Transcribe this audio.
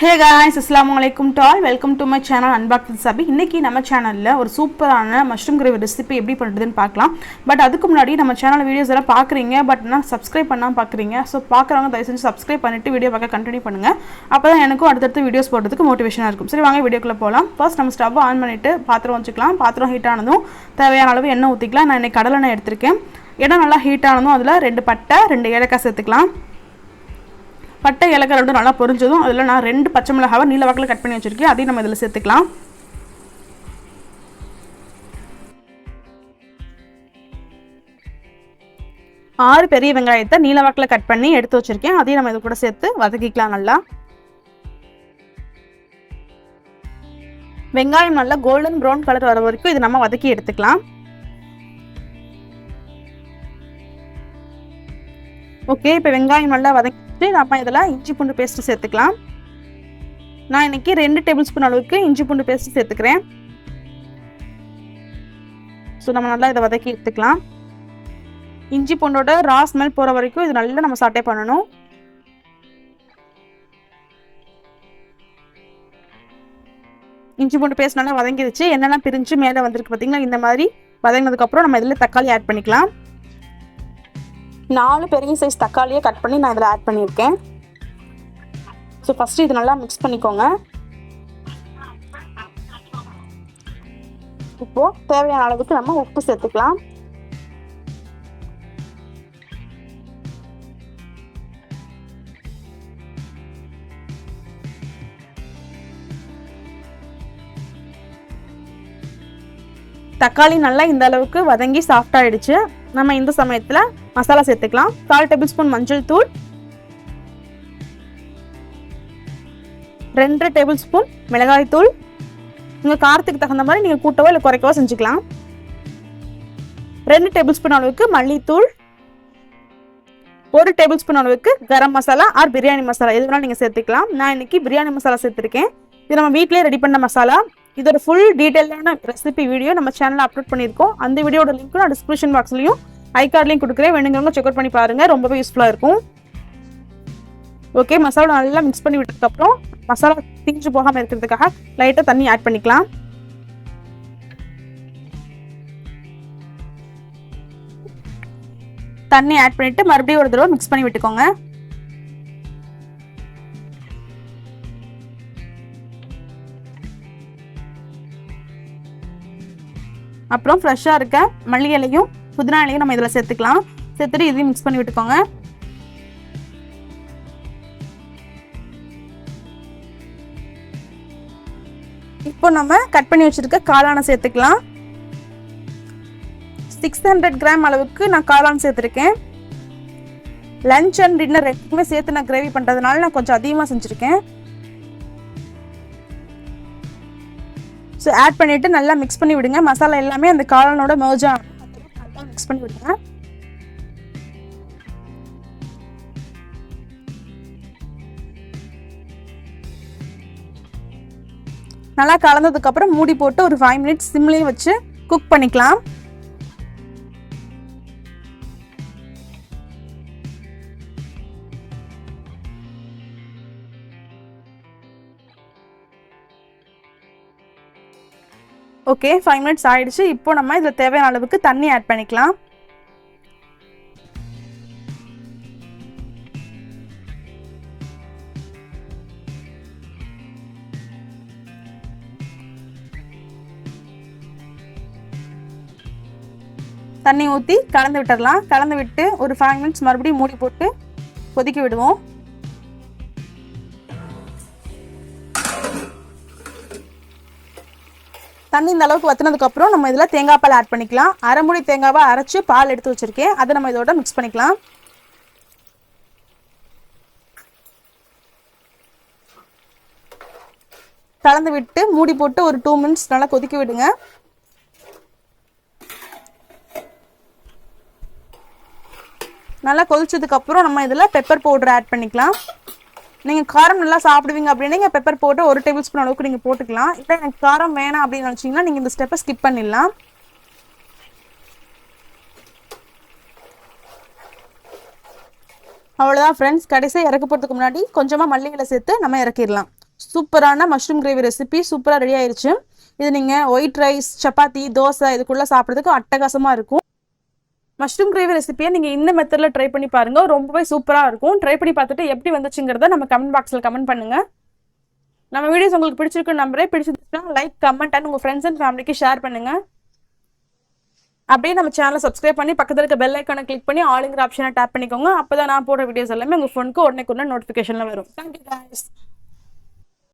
ஹே guys அஸ்லாம் வலைக்கும் டால் வெல்கம் டு மை சேனல் அன்பாக் சபி இன்றைக்கி நம்ம சேனலில் ஒரு சூப்பரான மஷ்ரூம் கிரேவி ரெசிபி எப்படி பண்ணுறதுன்னு பார்க்கலாம். பட் அதுக்கு முன்னாடி நம்ம சேனல் வீடியோஸ் எல்லாம் பார்க்குறீங்க. பட் நான் சப்ஸ்கிரைப் பண்ணாமல் பார்க்குறீங்க. ஸோ பார்க்குறவங்க தயவு செஞ்சு சப்ஸ்கிரைப் பண்ணிவிட்டு வீடியோ பார்க்க கண்டினியூ பண்ணுங்கள் அப்போ தான் எனக்கும் அடுத்தடுத்து வீடியோஸ் போடுறதுக்கு மோட்டிவேஷனாக இருக்கும். சரி வாங்க வீடியோக்குள்ளே போகலாம் ஃபர்ஸ்ட் நம்ம ஸ்டவ் ஆன் பண்ணிவிட்டு பாத்திரம் வச்சுக்கலாம். பாத்திரம் ஹீட் ஆனதும் தேவையான அளவு எண்ணெய் ஊற்றிக்கலாம் நான் இன்னைக்கு கடலை எண்ணெய் எடுத்திருக்கேன். இடம் நல்லா ஹீட் ஆனதும் அதில் ரெண்டு பட்டை ரெண்டு ஏலக்காய் சேர்த்துக்கலாம். பட்டை இலக்கை ரெண்டும் நல்லா பொரிஞ்சதும் அதில் நான் ரெண்டு பச்சை மிளகாவை நீல வாக்கில் கட் பண்ணி வச்சுருக்கேன். அதையும் நம்ம இதில் சேர்த்துக்கலாம். ஆறு பெரிய வெங்காயத்தை நீல வாக்கில் கட் பண்ணி எடுத்து வச்சுருக்கேன். அதையும் நம்ம இது கூட சேர்த்து வதக்கிக்கலாம் நல்லா. வெங்காயம் நல்லா கோல்டன் ப்ரௌன் கலர் வர வரைக்கும் இது நம்ம வதக்கி எடுத்துக்கலாம். ஓகே இப்போ வெங்காயம் நல்லா வதக்கிட்டு நம்ம இதில் இஞ்சி பூண்டு பேஸ்ட்டு சேர்த்துக்கலாம். நான் இன்னைக்கு ரெண்டு டேபிள் ஸ்பூன் அளவுக்கு இஞ்சி பூண்டு பேஸ்ட்டு சேர்த்துக்கிறேன். ஸோ நம்ம நல்லா இதை வதக்கி எடுத்துக்கலாம். இஞ்சி பூண்டோட ரா ஸ்மெல் போகிற வரைக்கும் இது நல்லா நம்ம சாட்டே பண்ணணும். இஞ்சி பூண்டு பேஸ்ட் நல்லா வதங்கிடுச்சு. என்னெல்லாம் பிரிஞ்சு மேலே வந்திருக்கு பார்த்தீங்களா? இந்த மாதிரி வதங்கினதுக்கப்புறம் நம்ம இதில் தக்காளி ஆட் பண்ணிக்கலாம். நாலு பெரிய சைஸ் தக்காளியை கட் பண்ணி நான் இதில் ஆட் பண்ணியிருக்கேன். ஸோ ஃபஸ்ட்டு இது நல்லா மிக்ஸ் பண்ணிக்கோங்க. இப்போது தேவையான அளவுக்கு நம்ம உப்பு சேர்த்துக்கலாம். தக்காளி நல்லா இந்த அளவுக்கு வதங்கி சாஃப்ட் ஆயிடுச்சு. நம்ம இந்த சமயத்தில் மசாலா சேர்த்துக்கலாம். கால் டேபிள் ஸ்பூன் மஞ்சள் தூள். ரெண்டு டேபிள் ஸ்பூன் மிளகாய் தூள். உங்கள் காரத்துக்கு தகுந்த மாதிரி நீங்கள் கூட்டவோ இல்லை குறைக்கவோ செஞ்சுக்கலாம். ரெண்டு டேபிள் ஸ்பூன் அளவுக்கு மல்லித்தூள். ஒரு டேபிள் ஸ்பூன் அளவுக்கு கரம் மசாலா ஆர் பிரியாணி மசாலா. எது வேணாலும் நீங்கள் சேர்த்துக்கலாம். நான் இன்னைக்கு பிரியாணி மசாலா சேர்த்துருக்கேன். இது நம்ம வீட்டிலேயே ரெடி பண்ண மசாலா. இதோட ஃபுல் டீட்டெயிலான ரெசிபி வீடியோ நம்ம சேனலில் அப்லோட் பண்ணியிருக்கோம். அந்த வீடியோட லிங்க் நான் டிஸ்கிரிப்ஷன் பாக்ஸ்லையும் ஐ கார்ட்லையும் கொடுக்குறேன். வேணுங்கிறவங்க செக் அவுட் பண்ணி பாருங்க. ரொம்பவே யூஸ்ஃபுல்லாக இருக்கும். ஓகே மசாலா நல்லா மிக்ஸ் பண்ணி விட்டதுக்கப்புறம் மசாலா தீஞ்சு போகாமல் இருக்கிறதுக்காக லைட்டாக தண்ணி ஆட் பண்ணிக்கலாம். தண்ணி ஆட் பண்ணிவிட்டு மறுபடியும் ஒரு தடவை மிக்ஸ் பண்ணி விட்டுக்கோங்க. அப்புறம் ஃப்ரெஷ்ஷாக இருக்க மல்லி இலையும் புதினா இலையும் நம்ம இதில் சேர்த்துக்கலாம். சேர்த்துட்டு இதையும் மிக்ஸ் பண்ணி விட்டுக்கோங்க. இப்போ நம்ம கட் பண்ணி வச்சுருக்க காளானை சேர்த்துக்கலாம். சிக்ஸ் ஹண்ட்ரட் கிராம் அளவுக்கு நான் காளான் சேர்த்துருக்கேன். லஞ்ச் அண்ட் டின்னர் ரெண்டுமே சேர்த்து நான் கிரேவி பண்ணுறதுனால நான் கொஞ்சம் அதிகமாக செஞ்சுருக்கேன். ஸோ ஆட் பண்ணிவிட்டு நல்லா மிக்ஸ் பண்ணி விடுங்க. மசாலா எல்லாமே அந்த காளானோட மர்ஜா நல்லா மிக்ஸ் பண்ணி விடுங்க. நல்லா கலந்ததுக்கப்புறம் மூடி போட்டு ஒரு ஃபைவ் மினிட்ஸ் சிம்லேயும் வச்சு குக் பண்ணிக்கலாம். ஓகே ஃபைவ் மினிட்ஸ் ஆயிடுச்சு. இப்போ நம்ம இதில் தேவையான அளவுக்கு தண்ணி ஆட் பண்ணிக்கலாம். தண்ணி ஊற்றி கலந்து விட்டுடலாம் கலந்து விட்டு ஒரு ஃபைவ் மினிட்ஸ் மறுபடியும் மூடி போட்டு கொதிக்க விடுவோம். தண்ணி இந்த அளவுக்கு வத்தினதுக்கப்புறம் நம்ம இதில் தேங்காய் பால் ஆட் பண்ணிக்கலாம். அரைமுடி தேங்காவை அரைச்சி பால் எடுத்து வச்சுருக்கேன். அதை நம்ம இதோட மிக்ஸ் பண்ணிக்கலாம். கலந்து விட்டு மூடி போட்டு ஒரு டூ மினிட்ஸ் நல்லா கொதிக்க விடுங்க. நல்லா கொதிச்சதுக்கப்புறம் நம்ம இதில் பெப்பர் பவுடர் ஆட் பண்ணிக்கலாம். நீங்கள் காரம் நல்லா சாப்பிடுவீங்க அப்படின்னா நீங்கள் பெப்பர் போட்டு ஒரு டேபிள் ஸ்பூன் அளவுக்கு நீங்கள் போட்டுக்கலாம். இல்லை எனக்கு காரம் வேணாம் அப்படின்னு நினச்சிங்கன்னா நீங்கள் இந்த ஸ்டெப்பை ஸ்கிப் பண்ணிடலாம். அவ்வளோதான் ஃப்ரெண்ட்ஸ் கடைசியாக இறக்க போகிறதுக்கு முன்னாடி கொஞ்சமாக மல்லிகளை சேர்த்து நம்ம இறக்கிடலாம். சூப்பரான மஷ்ரூம் கிரேவி ரெசிபி சூப்பராக ரெடி ஆயிடுச்சு இது நீங்கள் ஒயிட் ரைஸ் சப்பாத்தி தோசை இதுக்குள்ளே சாப்பிட்றதுக்கு அட்டகாசமாக இருக்கும். மஷ்ரூம் கிரேவி ரெசிபியை நீங்கள் இந்த மெத்தடில் ட்ரை பண்ணி பாருங்கள் ரொம்பவே சூப்பராக இருக்கும். ட்ரை பண்ணி பார்த்துட்டு எப்படி வந்துச்சுங்கிறத நம்ம கமெண்ட் பாக்ஸில் கமெண்ட் பண்ணுங்கள் நம்ம வீடியோஸ் உங்களுக்கு பிடிச்சிருக்குன்னு நம்பரே பிடிச்சிருந்துச்சுன்னா லைக் கமெண்ட் அண்ட் உங்கள் ஃப்ரெண்ட்ஸ் அண்ட் ஃபேமிலிக்கு ஷேர் பண்ணுங்கள் அப்படியே நம்ம சேனலை சப்ஸ்கிரைப் பண்ணி பக்கத்தில் இருக்க பெல் ஐக்கானை கிளிக் பண்ணி ஆளுங்கிற ஆப்ஷனை டேப் பண்ணிக்கோங்க. அப்போ தான் நான் போடுற வீடியோஸ் எல்லாமே உங்கள் ஃபோனுக்கு உடனே உடனே நோட்டிஃபிகேஷனில் வரும். தேங்க்யூ